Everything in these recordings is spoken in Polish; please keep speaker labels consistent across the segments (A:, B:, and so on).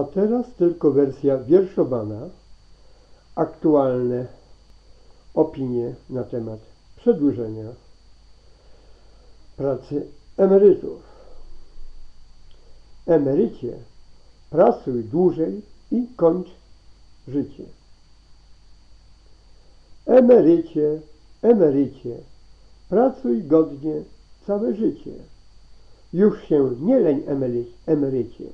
A: A teraz tylko wersja wierszowana, aktualne opinie na temat przedłużenia pracy emerytów. Emerycie, pracuj dłużej i kończ życie. Emerycie, emerycie, pracuj godnie całe życie. Już się nie leń emery, emerycie,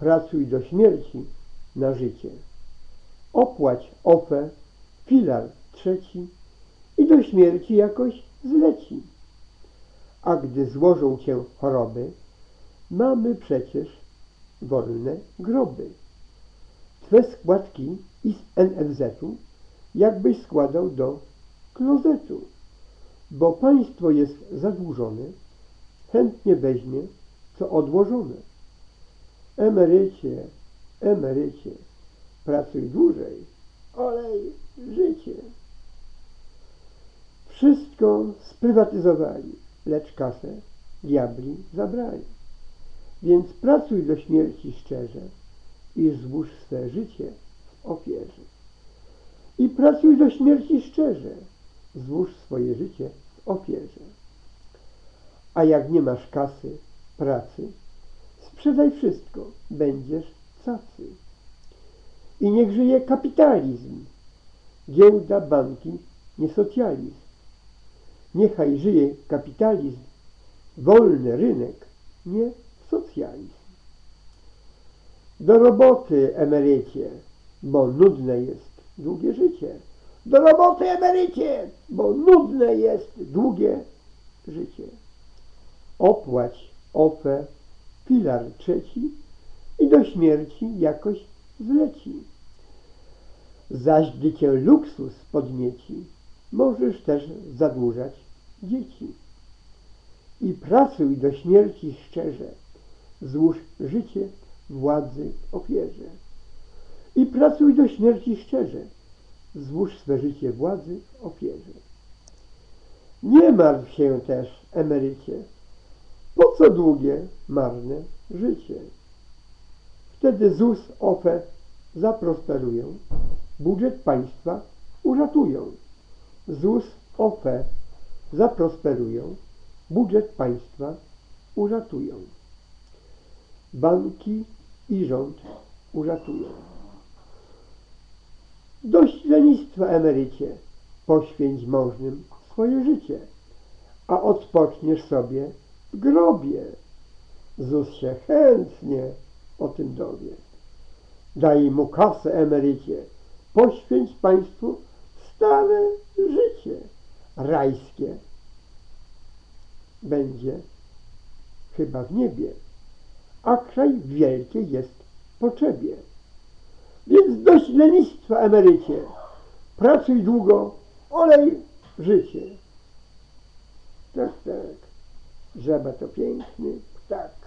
A: pracuj do śmierci na życie. Opłać ofę, filar trzeci i do śmierci jakoś zleci. A gdy złożą cię choroby, mamy przecież wolne groby. Twe składki i z NFZ-u jakbyś składał do klozetu, bo państwo jest zadłużone, chętnie weźmie co odłożone. Emerycie, emerycie, pracuj dłużej, olej życie. Wszystko sprywatyzowali, lecz kasę diabli zabrali. Więc pracuj do śmierci szczerze i złóż swe życie w ofierze. I pracuj do śmierci szczerze, złóż swoje życie w ofierze. A jak nie masz kasy, pracy, sprzedaj wszystko, będziesz cacy. I niech żyje kapitalizm, giełda, banki, nie socjalizm. Niechaj żyje kapitalizm, wolny rynek, nie socjalizm. Do roboty, emerycie, bo nudne jest długie życie. Do roboty, emerycie, bo nudne jest długie życie. Opłać ofę, filar trzeci i do śmierci jakoś zleci. Zaś gdy cię luksus podnieci, możesz też zadłużać dzieci. I pracuj do śmierci szczerze, złóż życie władzy ofierze. I pracuj do śmierci szczerze, złóż swe życie władzy ofierze. Nie martw się też, emerycie, po co długie, marne życie? Wtedy ZUS, OFE zaprosperują, budżet państwa uratują. ZUS, OFE zaprosperują, budżet państwa uratują. Banki i rząd uratują. Dość lenistwa, emerycie, poświęć możnym swoje życie, a odpoczniesz sobie w grobie. ZUS się chętnie o tym dowie. Daj mu kasę, emerycie, poświęć państwu stare życie rajskie. Będzie chyba w niebie, a kraj wielkie jest potrzebie. Więc dość lenistwa, emerycie, pracuj długo, olej życie. Tak, tak, żaba to piękny ptak.